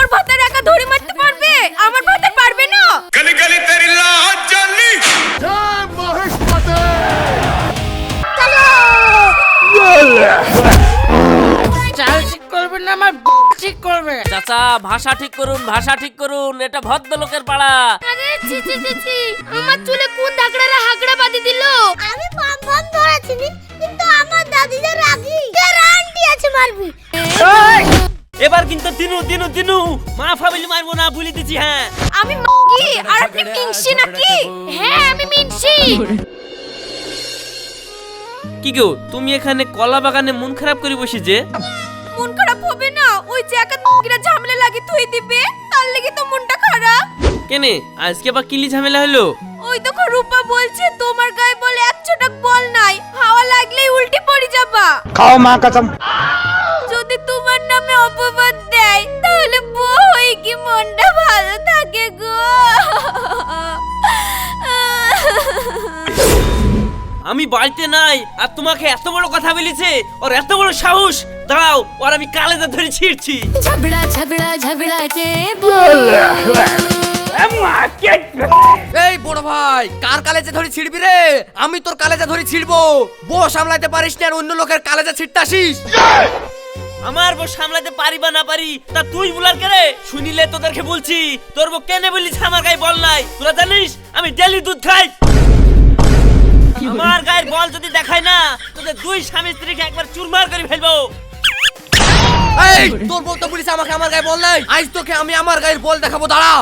ওর ভাতার একা ধরে মারতে পারবে? আমার ভাতার পারবে না। গলি গলি তেরি লাজ জ্বলি আমার ঠিক ভাষা ঠিক করুন ভাষা ঠিক করুন এটা ভদ্রলোকের পাড়া। আমার চুলে কোন ধাকড়ারা হাগড়া বাঁধি দিল? আমি পাম পাম ধরেছি কিন্তু আমার দাদিরা রাগি। আছে মারবি? এবার কিন্তু দিনু দিনু দিনু মা ফামিলি মারবো না বলে দিচ্ছি হ্যাঁ। আমি মাগি? আর আপনি মিনসি নাকি? হ্যাঁ আমি মিনসি কি গো তুমি এখানে কলা বাগানে মন খারাপ করে বসে যে মন খারাপ হবে না? ওই যে একা মাগিরা ঝামেলা লাগি তুই দিবে। তার লেগে তো মনটা খারাপ। কেনে আজকে বা কিলি ঝামেলা হলো? ওই দেখো রূপা বলছে তোমার গায়ে বলে এক ছোটক বল নাই। হাওয়া লাগলেই উল্টে পড়ে যাবা। খাও মা কসম। তোমার নামে অপবাদ দেয় তাহলে বউ হয়ে কি মনটা ভালো থাকে গো? আমি বাড়িতে নাই আর তোমাকে এত বড় কথা বলেছে ওর এত বড় সাহস। দাঁড়াও ওর আমি কালেজে ধরে ছিঁড়ছি। ঝগড়া ঝগড়া ঝগড়াতে এই বড় ভাই কার কালেজে ধরে ছিড়বি রে? আমি তোর কালেজে ধরে ছিড়বো। বউ সামলাতে পারিস না আর অন্য লোকের কালেজে ছিটতাসিস আমার বউ সামলাতে পারি বা না পারি তা তুই বলার কেরে শুনিলে তোদেরকে বলছি তোর বউ কেনে বলিস আমার গায়ে বল নাই। তোরা জানিস আমি ডেলি দুধ খাই। আমার গায়ের বল যদি দেখায় না তোদের দুই স্বামী স্ত্রীকে একবার চুরমার করে ফেলব। এই তোর বউ তো বলিস আমাকে আমার গায়ে বল নাই। আজ তোকে আমি আমার গায়ের বল দেখাবো দাঁড়া।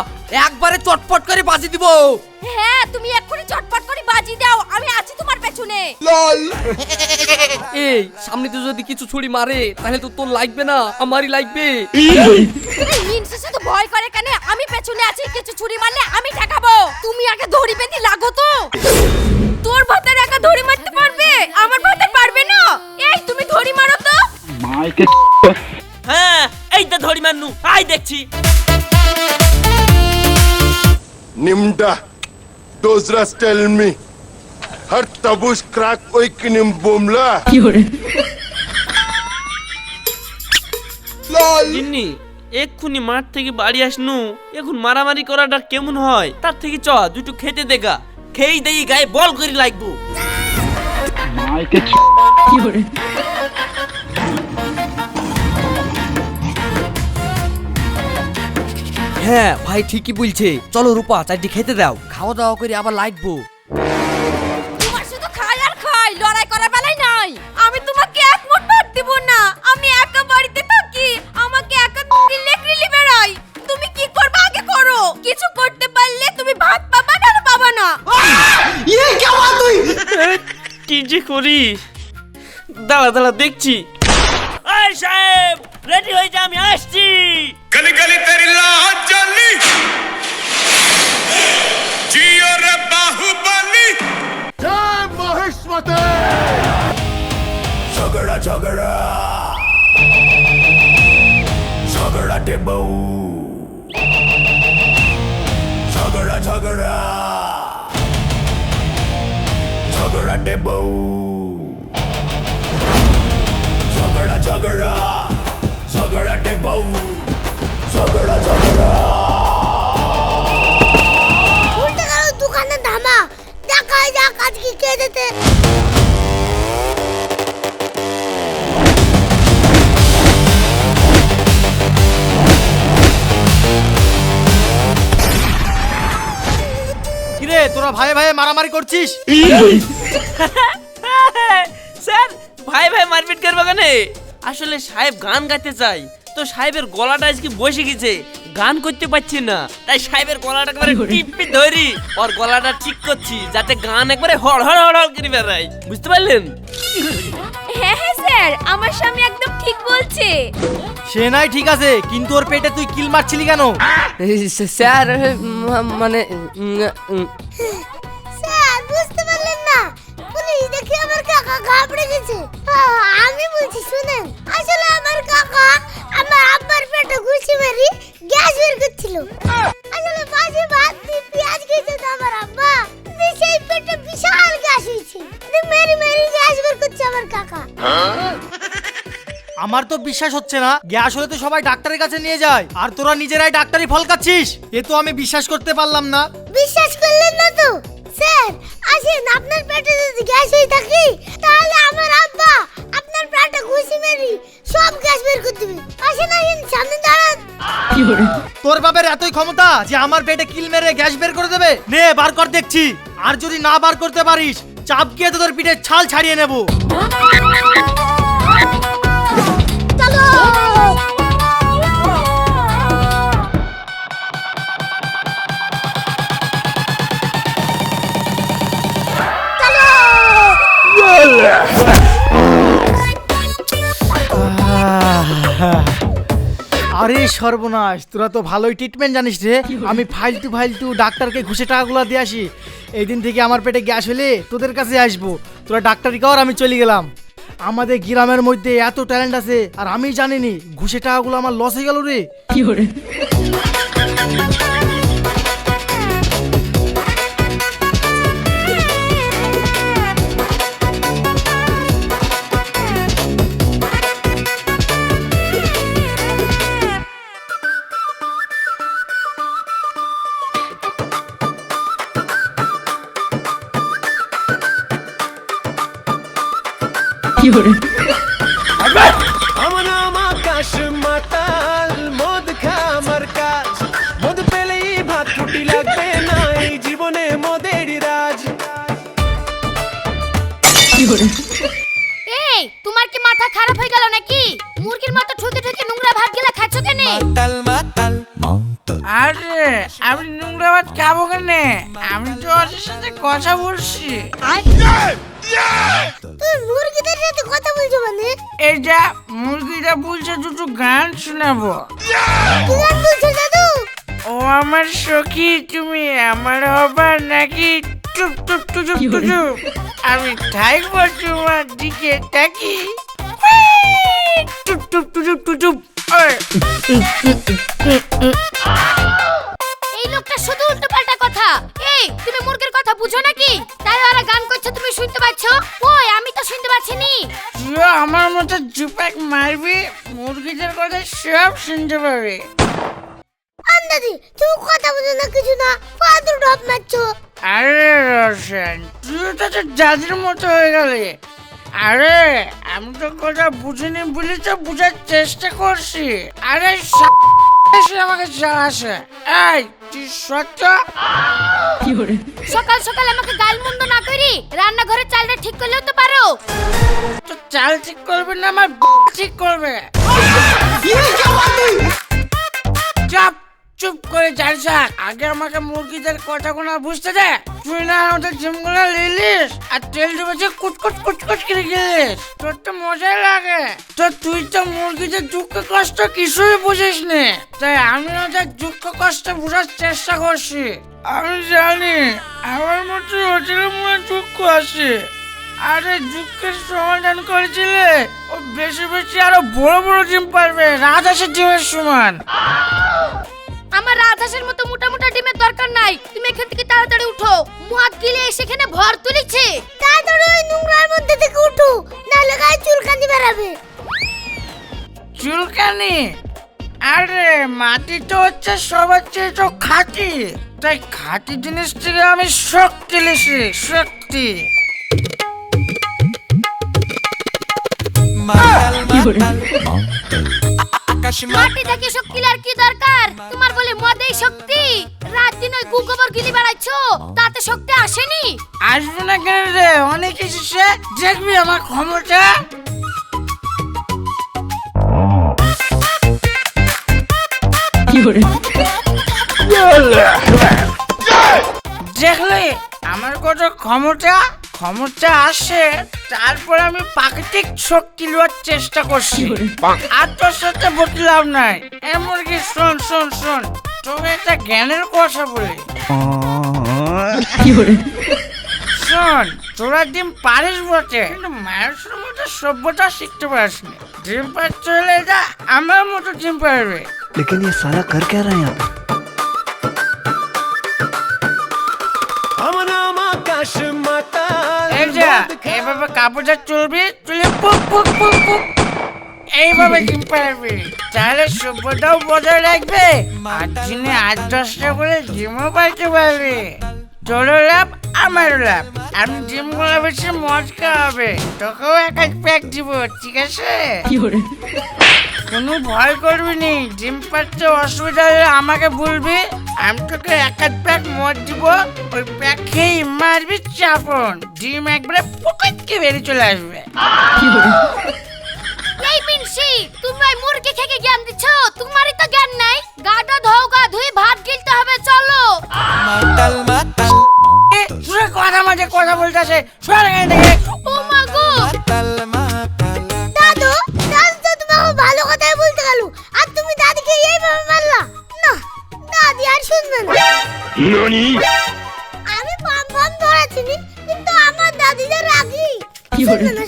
একবারে চটপট করে বাজি দিব। হ্যাঁ তুমি এক্ষুনি চটপট করে বাজি দাও আমি আছি তোমার পেছনে। এই সামনে তো যদি কিছু ছুরি মারে তাহলে তো তোর লাগবে না আমারই লাগবে। মিনসে শুধু ভয় করে কেন? আমি পেছনে আছি কিছু ছুরি মারলে আমি ঠেকাবো। তুমি আগে ধরি বেঁধি লাগো তো। তোর ভাতার একা ধরি মারতে পারবে? আমার ভাতার পারবে না। এই তুমি ধরি মারো তো। মাইকে হ্যাঁ এই তো ধরি মান্নু আই দেখছি. Those rust tell me. Her tabush crack oikinim bomla. LOL. জিন্নি এক্ষুনি মাঠ থেকে বাড়ি আসনু এখন মারামারি করাটা কেমন হয় তার থেকে চ দুটো খেতে দেখা খেয়েই দেই গায়ে বল করে লাগবো হ্যাঁ ভাই ঠিকই বলছে। চলো রূপা চারটি খেতে দাও। খাওয়া দাওয়া করে আবার লাইটবো তোমার শুধু খাই আর খাই করার বেলাই নাই। আমি তোমাকে ভাত না আমি একা বাড়িতে থাকি আমাকে একা বেড়াই। তুমি কি করবে আগে করো? কিছু করতে পারলে তুমি ভাত না। ইয়ে, কি করি? দাঁড়া দাঁড়া দেখছি। রেডি হয়ে যা আমি আসছি। গলি গলি তেরিলা ঝগড়া। ঝগড়াটে বউ। ঝগড়া ঝগড়া। ঝগড়াটে বউ। ঝগড়া ঝগড়া। ঝগড়াটে বউ। ঝগড়া ঝগড়া। দোকানে ধামা। দেখাই যাক আজকে কে যেতে তোরা ভাই ভাই মারামারি করছিস? স্যার ভাই ভাই মারপিট করব কেনে? আসলে সাহেব গান গাইতে চাই তো সাহেবের গলাটা আজকে বসে গেছে গান করতে পারছি না। তাই সাহেবের গলাটা একবারে টিপি ধরি ওর গলাটা ঠিক করছি যাতে গান একবারে হড় হড় হড় হড় করে বেড়াই বুঝতে পারলেন? হ্যাঁ হ্যাঁ স্যার আমার স্বামী একদম ঠিক বলছে। সে নাই ঠিক আছে কিন্তু ওর পেটে তুই কিল মারছিলি কেন? স্যার মানে স্যার বুঝতে পারলেন না। পুলিশ দেখে আমার কাকা ঘাবড়ে গেছে। আমি বলছি শুনেন আসলে আমার কাকা আমার আব্বার পেটে ঘুষি মারি আমার তো বিশ্বাস হচ্ছে না গ্যাস হলে তো সবাই ডাক্তারের কাছে নিয়ে যায়। আর তোরা নিজেরাই ডাক্তারি ফল খাচ্ছিস এ তো আমি বিশ্বাস করতে পারলাম না। বিশ্বাস করলেন না তো? স্যার আসেন আপনার পেটে যদি গ্যাস হয়ে থাকে তাহলে আমার আব্বা আপনার পেটে ঘুষি মেরি সব গ্যাস বের করে দিবে। আসেন আসেন সামনে দাঁড়ান। তোর বাপের এতই ক্ষমতা যে আমার পেটে কিল মেরে গ্যাস বের করে দেবে? নে বার কর দেখছি। আর যদি না বার করতে পারিস চাপ গিয়ে তোদের পিঠে ছাল ছাড়িয়ে নেব। আরে সর্বনাশ তোরা তো ভালোই ট্রিটমেন্ট জানিস রে। আমি ফাইলটু ফাইলটু ডাক্তারকে ঘুষে টাকাগুলো দিয়ে আসি। এই দিন থেকে আমার পেটে গ্যাস হলে তোদের কাছে আসব। তোরা ডাক্তারি কর আমি চলে গেলাম। আমাদের গ্রামের মধ্যে এত ট্যালেন্ট আছে আর আমি জানিনি ঘুষে টাকাগুলো আমার লস হয়ে গেল রে। কি কথা বলছি তুই মুরগিদের সাথে কথা বলছো মানে? এই মুরগিটা বলছে দুটো গান শোনাবো। কি গান বলছো দাদু? ও আমার সখী তুমি আমার হবার নাকি? চুপ চুপ চুপ চুপ আমি থাকব তোমার দিকে তাকি। চুপ চুপ চুপ চুপ চুপ এই লোকটা শুধু উল্টো পাল্টা কথা। এই তুমি মুরগির কথা বুঝো নাকি? তাই ওরা গান করছে তুমি শুনতে পাচ্ছ? ওই আমি তো শুনতে পাচ্ছি নি। আমার মতো জুপাক মারবি মুরগিদের কথা সব শুনতে পাবে। আন্দাজি তুমি কথা বলো না কিছু না ফাদর ডপ মারছো। আরে রোশন তুই তো দাদির মতো হয়ে গেলি। আরে আমি তো কথা বুঝিনি বলে তো বুঝার চেষ্টা করছি। আরে এসে আমাকে জ্বালাসে এই তুই সত্য? সকাল সকাল আমাকে গালমন্দ না করি রান্নাঘরে চালটা ঠিক করলেও তো পারো। তো চাল ঠিক করবে না আমার ঠিক করবে। চাপ। চুপ করে যাই আগে আমাকে মুরগিদের কথা কথাগুলো বুঝতে দে। তুই না আমাদের জিমগুলো লিলিস আর তেল ডুবেছে কুটকুট কুটকুট করে গেলিস তোর তো মজাই লাগে। তো তুই তো মুরগিদের দুঃখ, কষ্ট কিছুই বুঝিস নে। তাই আমি ওদের দুঃখ, কষ্ট বোঝার চেষ্টা করছি। আমি জানি আমার মতো ওদের মনে দুঃখ আছে। আরে দুঃখের সমাধান করেছিলে ও বেশি বেশি আরও বড় বড় ডিম পারবে। রাজহাঁসের ডিমের সমান। আমার রাজহাঁসের মতো মোটা মোটা ডিমের দরকার নাই তুমি এখান থেকে তাড়াতাড়ি উঠো মুহাত গিলে সেখানে ভর তুলেছে তাড়াতাড়ি ওই নোংরার মধ্যে থেকে উঠো নাহলে গায়ে চুলকানি বেরাবে চুলকানি আরে মাটি তো হচ্ছে সবার চেয়ে তো খাঁটি তাই খাঁটি জিনিস থেকে আমি শক্তি লিছি শক্তি মাটি থেকে শক্তি আর কি দরকার? তোমার বলে মদেই শক্তি। রাত দিন ওই গুগোবর গিলি বেড়াচ্ছ তাতে শক্তি আসেনি? আসবে না কেন রে? অনেক এসেছে। দেখবি আমার ক্ষমতা। দেখলে? আমার কত ক্ষমতা? ক্ষমতা আসে তারপর আমি প্রাকৃতিক শক্তি নেওয়ার চেষ্টা করছি আর তোর সাথে বদলাম নাই এমন কি শোন শোন শোন তোকে একটা জ্ঞানের কথা বলি শোন তোরা ডিম পারিস বটে কিন্তু মানুষের মতো সভ্যতা শিখতে পারিসনি ডিম পার চলে যা আমার মতো ডিম পারবে लेकिन ये साला कर क्या रहा है এভাবে কাপড়টা চলবে চলে পুক পুক পুক পুক এইভাবে ডিম পারবে তাহলে সভ্যতাও বজায় রাখবে। আর দিনে আট দশটা করে ডিমও পাইতে পারবে। তোরও লাভ আমারও লাভ। আমি ডিমগুলা বেশি মজকা হবে। তোকেও এক এক প্যাক দিব ঠিক আছে? কোনো ভয় করবি নি। জিম পাচ্ছে অসুবিধা হলে আমাকে বলবি। আমি তোকে এক এক প্যাক মদ দিব ওই প্যাক খেয়ে মারবি চাপন। জিম একবারে পকেটকে বেরিয়ে চলে আসবে। এই মিনসি তুমি ওই মুরগি খেকে জ্ঞান দিচ্ছ? তোমারই তো জ্ঞান নাই। গাটা ধোও গা ধুয়ে ভাত গিলতে হবে চলো। এ, তোরা কথা মাঝে কথা বলতেছে সরে থেকে। ও মা গো। দাদু আমি পাম পাম ধরেছিনি কিন্তু আমার দাদিদের রাগি। শুনবে না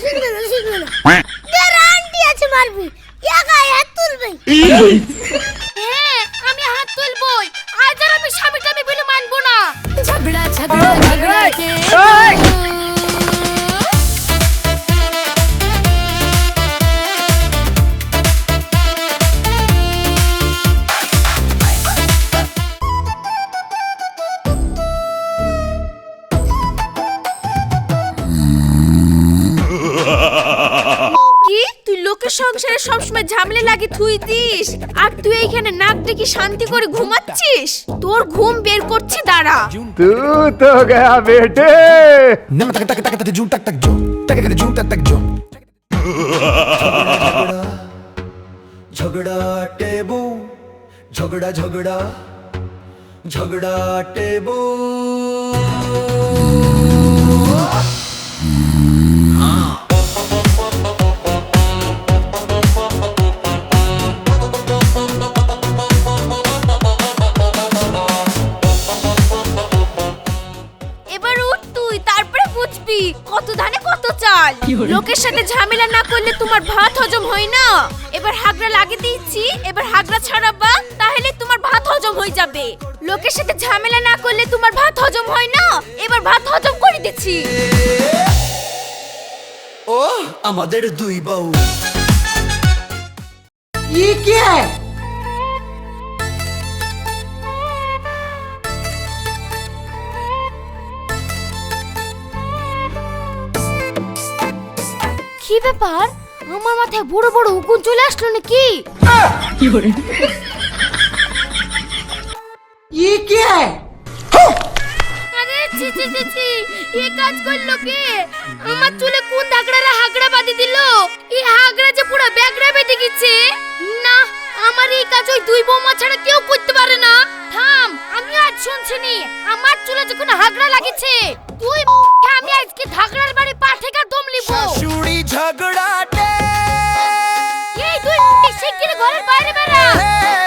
ঝামেলা লাগে থুই দিস আর তুই এইখানে নাক ডেকে শান্তি করে ঘুমাচ্ছিস তোর ঘুম বের করছি দাঁড়া तू तो गया बेटे Nam tak tak tak tak jum tak tak jum. Tak tak jum tak tak jum. झगड़ा टेबू झगड़ा झगड़ा झगड़ा टेबू কত চাল লোকের সাথে ঝামেলা না করলে তোমার ভাত হজম হয় না এবার হাগরা লাগিয়ে দিচ্ছি এবার হাগরা ছাড়াবা তাহলে তোমার ভাত হজম হয়ে যাবে লোকের সাথে ঝামেলা না করলে তোমার ভাত হজম হয় না এবার ভাত হজম করে দিচ্ছি ও আমাদের দুই বউ ये क्या है কি ব্যাপার? আমার মাথায় বড় বড় হুকুম চলে আসলো নাকি? আমার চুলে কোন হাগড়া বাঁধি এই হাগড়া যে পুরো না আমার এই কাজ ওই ছাড়া কেউ করতে পারে না। থাম আমি আমার চুলে যখন হাগড়া লাগিছে তুই ঘরের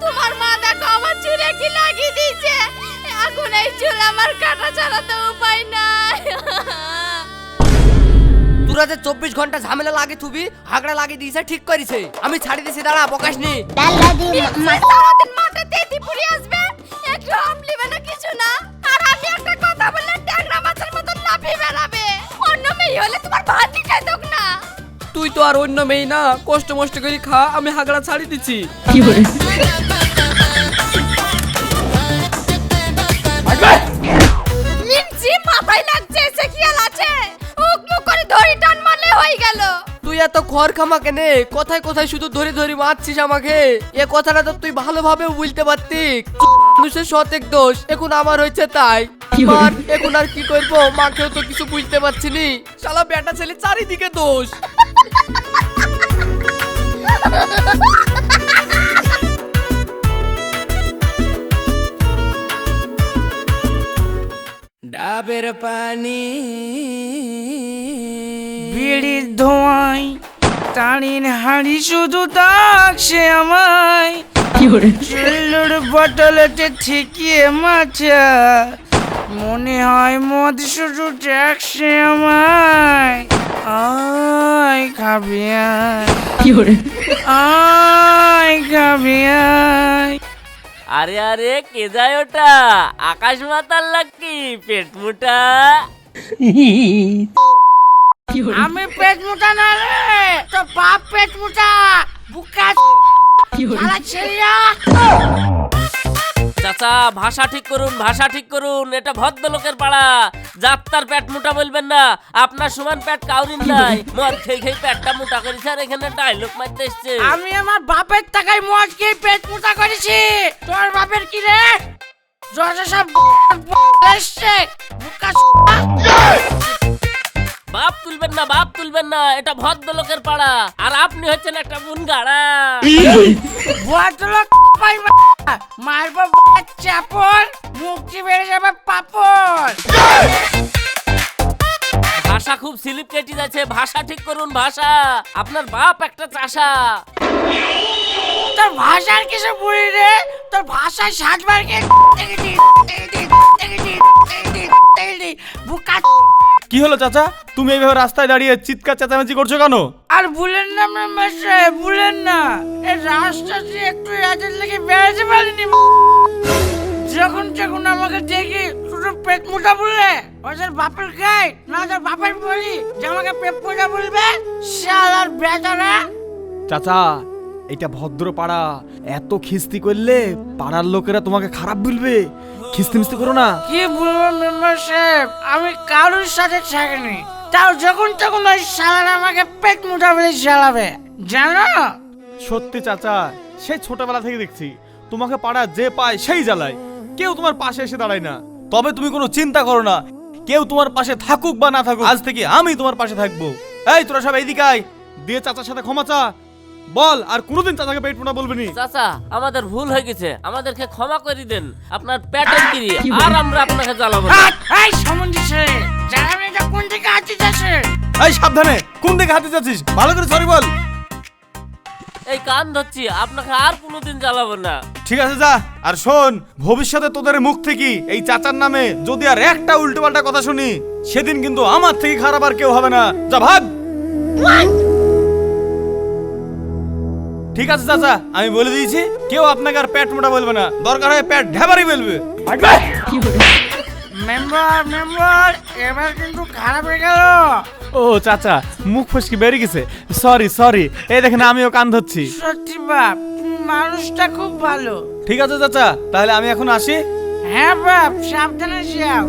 তোমার মা দেখো আমার চুলে কি লাগিয়ে দিয়েছে। এখন এই চুল আমার কাটা ছাড়া তো উপায় নাই। তোরা যে চব্বিশ ঘণ্টা ঝামেলা লাগে থুবি হাগড়া লাগিয়ে দিয়েছে ঠিক করেছে। আমি ছাড়ি দিছি দাঁড়া প্রকাশ নি। ভাত না। তুই তো আর অন্য মেয়ে না কষ্ট মষ্ট করে খা আমি হাগড়া ছাড়ি দিচ্ছি মিনছি মাথায় লাগছে সে খেয়াল আছে? উক মুখ করে ধরি টান মারলে হয়ে গেল। তুই এত খড় খামা কেনে কোথায় কোথায় শুধু ধরে ধরে মারছিস আমাকে। এ কথাটা তো তুই ভালোভাবে বলতে পারতি মানুষের সতেক দোষ এখন আমার হয়েছে তাই। মার এখন আর কি করব? মাকেও তো কিছু বুঝতে পারছি নি শালা বেটা ছেলে চারিদিকে দোষ। ডাবের পানি বিড়ির ধোঁয়ায় তাড়ির হাড়ি শুধু ডাকছে আমায়। চিল্লুর বটলেতে ঠেকিয়ে মাছা মনে হয় মদ শুধু ডাকছে আমায়। আয় খাবি আয়। আয় খাবি আরে আরে কে যায় ওটা? আকাশ মাতাল লাকি পেট মোটা? আমি পেট মোটা না রে তো বাপ পেট মোটা বুকা শালা ছেলেরা। চাচা ভাষা ঠিক করুন ভাষা ঠিক করুন এটা ভদ্রলোকের পাড়া। যাত্রার পেট মোটা বলবেন না আপনার সমান পেট কাউরিন নাই। মদ খেয়ে খেয়ে পেটটা মোটা করেছে আর এখানে ডায়লগ মারতে এসছে। আমি আমার বাপের টাকায় মদ খেয়ে পেট মোটা করেছি। তোর বাপের কি রে? যত সব এসছে। বুকা বাপ তুলবেন না বাপ তুলবেন না এটা ভদ্রলোকের পাড়া আর আপনি হচ্ছেন একটা বুনগাড়া ভদ্রলোক পাইবা মারবো চাপড় মুক্তি বেড়ে যাবে পাপড় ভাষা খুব স্লিপ কেটে যাচ্ছে ভাষা ঠিক করুন ভাষা আপনার বাপ একটা চাষা তোর ভাষার কিছু বলি রে তোর ভাষায় সাজবার কে বুকা কি হলো চাচা? তুমি এইভাবে রাস্তায় দাঁড়িয়ে চিৎকার চেঁচামেচি করছ কেন? আর ভুলেন না মেম্বার সাহেব ভুলেন না। এই রাস্তাটি একটু রাতের লেগে বেড়াতে পারিনি যখন যখন আমাকে দেখি শুধু পেট মোটা বললে ওদের বাপের খাই না ওদের বাপের বলি যে আমাকে পেট মোটা বলবে শালার বেচারা। চাচা এটা ভদ্র পাড়া এত খিস্তি করলে পাড়ার লোকেরা তোমাকে খারাপ বলবে। খিস্তি মিস্তি করো না। কি বলব মেম্বার সাহেব? আমি কারোর সাথে থাকিনি তাও যখন তখন ওই শালারা আমাকে পেট মোটা বলে জ্বালাবে। জানো? সত্যি চাচা সেই ছোটবেলা থেকে দেখছি। তোমাকে পাড়া যে পায় সেই জ্বালায়। কেউ তোমার পাশে এসে দাঁড়ায় না। তবে তুমি কোনো চিন্তা করো না। কেউ তোমার পাশে থাকুক বা না থাকুক আজ থেকে আমি তোমার পাশে থাকব। এই তোরা সব এইদিকে আয়। দিয়ে চাচার সাথে ক্ষমা চা। বল আর কোনোদিন চাচাকে পেট মোটা বলবেনি চাচা আমাদের ভুল হয়ে গেছে। আমাদেরকে ক্ষমা করে দেন। আপনার পেটের কিরি আর আমরা আপনাকে জ্বালাবো না। এই সমন্ধি ছেলে জানাবি এটা কোন দিকে হাঁটতে যাচ্ছে এই সাবধানে কোন দিকে হাতে যাচ্ছিস ভালো করে সরি বল। এই কান ধরছি আপনাকে আর কোনোদিন জ্বালাবো না। ঠিক আছে যা। আর শোন ভবিষ্যতে তোদের মুখ থেকে এই চাচার নামে যদি আর একটা উল্টো পাল্টা কথা শুনি সেদিন কিন্তু আমার থেকে খারাপ আর কেউ হবে না। যা ভাগ। ঠিক আছে চাচা আমি বলে দিয়েছি কেউ আপনাকে আর পেট মোটা বলবে না। দরকার হয় পেট ঢেবারি বলবে। মেম্বার মেম্বার এবার কিন্তু খারাপ হয়ে গেল। ও চাচা মুখ ফসকি বেরিয়ে গেছে। Sorry sorry. এই দেখেন আমিও কান ধরছি। সত্যি বাপ মানুষটা খুব ভালো। ঠিক আছে চাচা তাহলে আমি এখন আসি। হ্যাঁ বাপ সাবধানে যাও।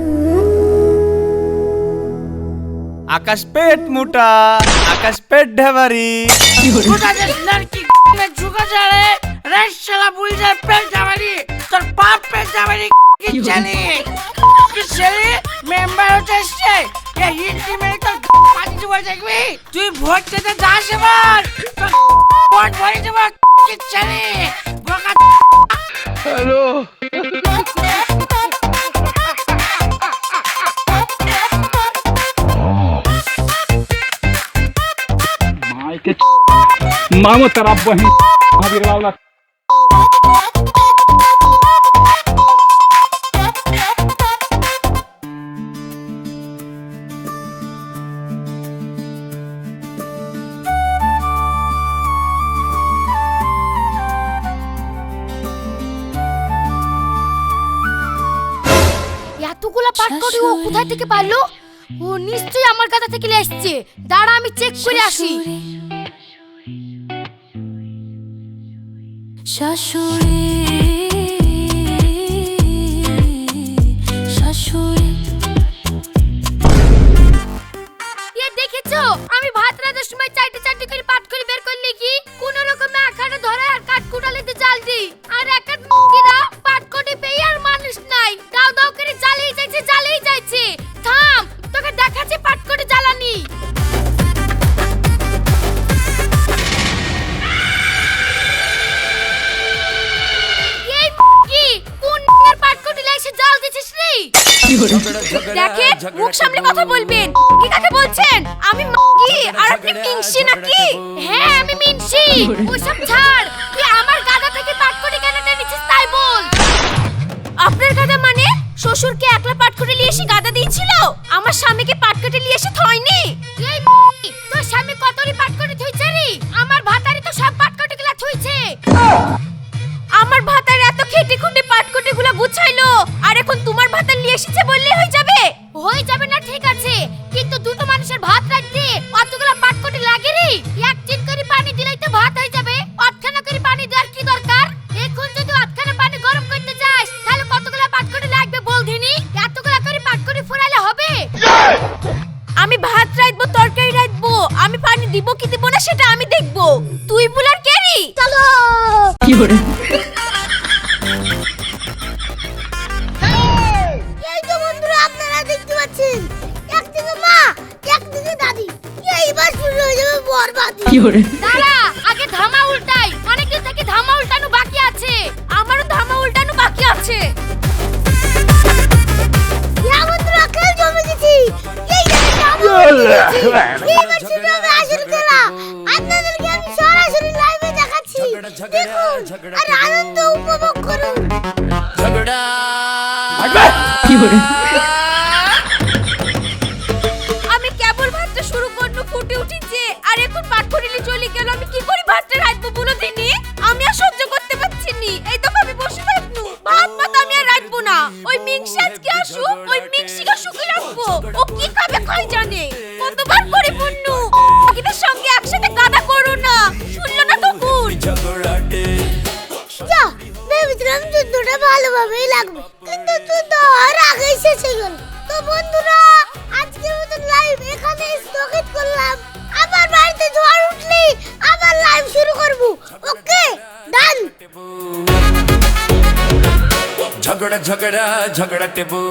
আকাশ পেট মোটা। আকাশ পেট ঢেবারি। কোথা যাস লড়কি মে ঝুকা যারে রে শালা বুলজার পেট যাবারি তোর বাপ পেট যাবারি কি জানি? কি ছেলে? মেম্বার হতে এসছে। এ হিন্দি মেরে তোর পাঁচ দিব দেখবি? তুই ভোট দিতে যাস এবার। তোর ভোট ভরে দেব কি কে মামো তার আব্বা হিন হাবির লাউলা। পাটকড়ি ও কোথা থেকে পারল? ও নিশ্চয়ই আমার কাছে থেকে এসছে দাঁড়া আমি চেক করে আসি। শাশুড়ি এসেছে বললে হয়ে যাবে। হয়ে যাবে না, ঠিক আছে। কিন্তু দুটো মানুষের ভাত রাখতে অতগুলা আমি যুদ্ধটা ভালোভাবেই লাগবে। কিন্তু যুদ্ধ আর আগেই শেষ হয়ে গেল তো বন্ধুরা আজকের মতন লাইভ এখানে স্থগিত করলাম। আবার বাড়িতে ঝড় উঠলে আবার লাইভ শুরু করব। ওকে? ডান ঝগড়া ঝগড়া ঝগড়া টেবু।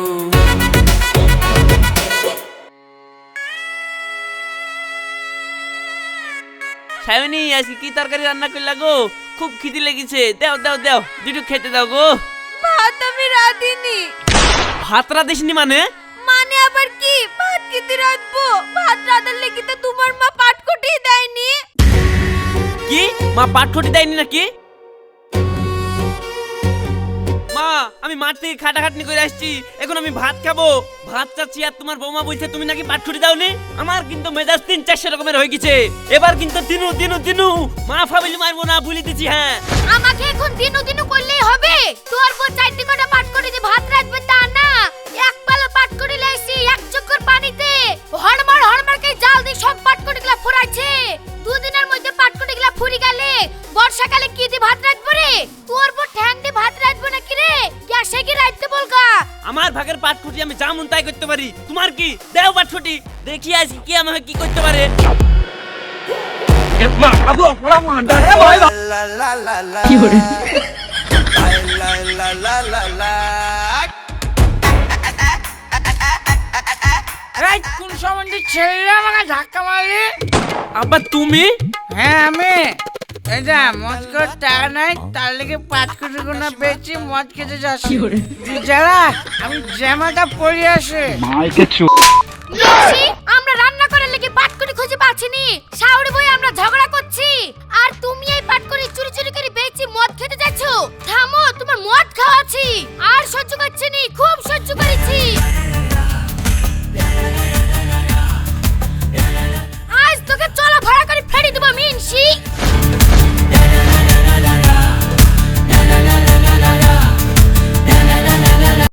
সায়নি আজকে কি তরকারি রান্না করলা গো? খুব খিদি লেগেছে। দাও দাও দাও দুটো খেতে দাও গো। ভাত আমি রাঁধিনি। ভাত রাঁধিসনি মানে? মানে আবার কি? ভাত খেতে রাঁধবো। ভাত রাঁধার লেগে তো তোমার মা পাট কুটিয়ে দেয়নি। কি? মা পাটকুটি দেয়নি নাকি? মা, আমি মাঠ থেকে খাটাখাটনি করে আসছি। এখন আমি ভাত খাব। ভাত চাচ্ছি আর তোমার বৌমা বলছে, তুমি নাকি পাটখটি দাওনি? আমার কিন্তু মেজাজ তিন চারশো রকমের হয়ে গেছে। এবার কিন্তু দিনু দিনু দিনু, মা ফাবিলি মারবো না, ভুলে দিছি হ্যাঁ। আমাকে এখন দিনু দিনু করলেই হবে। তোর পর চারটি কটা পাট করে যে ভাত রাখবে তা না। পাট করে লাইছি এক চক্কর পানিতে। হড়মার হড়মারকে জাল দিয়ে সব পাট করে গুলা ফুরাইছে। দুদিনের মধ্যে পাট করে গুলা ফুরি গেলে। বর্ষাকালে কি দিয়ে ভাত রাখব রে? তোর পর ঠ্যাং দিয়ে ভাত রাখব নাকি রে? গ্যাসে কি রাখতে বলগা? আমার ভাগের পাটখুটি আমি যেমন তাই করতে পারি। তোমার কি? দেও পাটখুটি দেখি আজ কি আমাকে কি করতে পারে? এই কোন সম্বন্ধে ছেলেরা আমাকে ধাক্কা মারলি? আব্বা তুমি? হ্যাঁ আমি। এই যা মদ করে টাকা নাই তার লেগে পাঁচ কোটি গুণা বেচি মদ খেতে যাচ্ছি। যারা আমি জামাটা পরে আসে। আমরা রান্না করার লেগে পাটকুড়ি খুঁজে পাচ্ছি নি শাওরি বই আমরা ঝগড়া করছি। আর তুমি এই পাটকুড়ি চুরি চুরি করে বেচি মদ খেতে যাচ্ছো? থামো তোমার মদ খাওয়াচ্ছি। আর সহ্য করছি খুব সহ্য করেছি। ধরা করে ফেলে দেবো মিনসি।